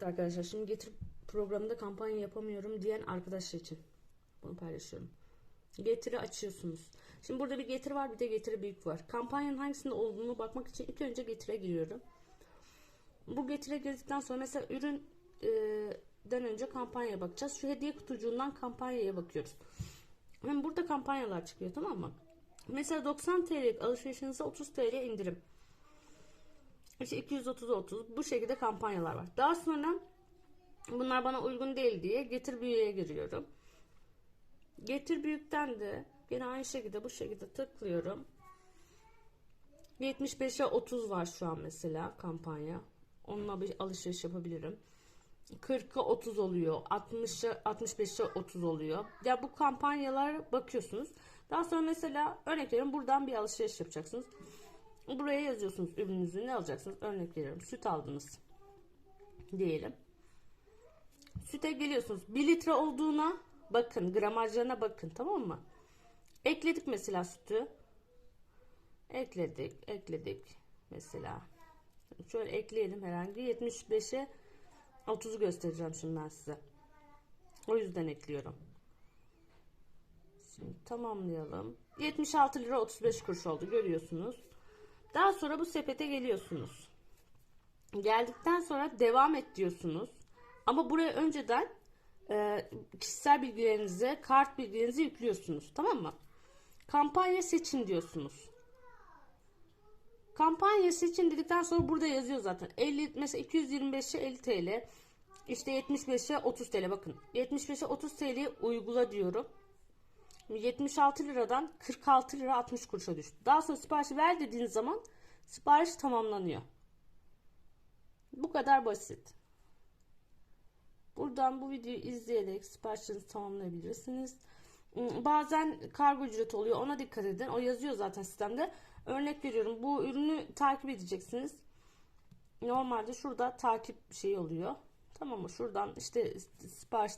Evet arkadaşlar şimdi getir programında kampanya yapamıyorum diyen arkadaşlar için bunu paylaşıyorum. Getiri açıyorsunuz. Şimdi burada bir getiri var bir de getiri büyük var. Kampanyanın hangisinde olduğunu bakmak için ilk önce getire giriyorum. Bu getire girdikten sonra mesela ürün e, den önce kampanyaya bakacağız. Şu hediye kutucuğundan kampanyaya bakıyoruz. Hem burada kampanyalar çıkıyor tamam mı? Mesela 90 TL'lik alışverişinize 30 TL indirim. İşte 230 30 bu şekilde kampanyalar var. Daha sonra bunlar bana uygun değil diye getir büyüğe giriyorum. Getir büyükten de yine aynı şekilde bu şekilde tıklıyorum. 75'e 30 var şu an mesela kampanya. Onunla bir alışveriş yapabilirim. 40'a 30 oluyor. 60'a 65'e 30 oluyor. Ya bu kampanyalar bakıyorsunuz. Daha sonra mesela örnek veriyorum buradan bir alışveriş yapacaksınız. Buraya yazıyorsunuz ürününüzü ne alacaksınız? Örnek veriyorum süt aldınız diyelim. Süte geliyorsunuz. 1 litre olduğuna bakın. Gramajlarına bakın tamam mı? Ekledik mesela sütü. Ekledik. Ekledik. Mesela. Şöyle ekleyelim herhangi. 75'e 30'u göstereceğim şimdi ben size. O yüzden ekliyorum. Şimdi tamamlayalım. 76 lira 35 kuruş oldu görüyorsunuz. Daha sonra bu sepete geliyorsunuz. Geldikten sonra devam et diyorsunuz. Ama buraya önceden e, kişisel bilgilerinizi, kart bilgilerinizi yüklüyorsunuz. Tamam mı? Kampanya seçin diyorsunuz. Kampanya seçin dedikten sonra burada yazıyor zaten. 50 mesela 225'e 50 TL. İşte 75'e 30 TL bakın. 75'e 30 TL uygula diyorum. 76 liradan 46 lira 60 kuruşa düştü. Daha sonra siparişi ver dediğiniz zaman sipariş tamamlanıyor. Bu kadar basit. Buradan bu videoyu izleyerek siparişlerinizi tamamlayabilirsiniz. Hmm, Bazen kargo ücreti oluyor. Ona dikkat edin. O yazıyor zaten sistemde. Örnek veriyorum. Bu ürünü takip edeceksiniz. Normalde şurada takip şeyi oluyor. Tamam mı? Şuradan işte sipariş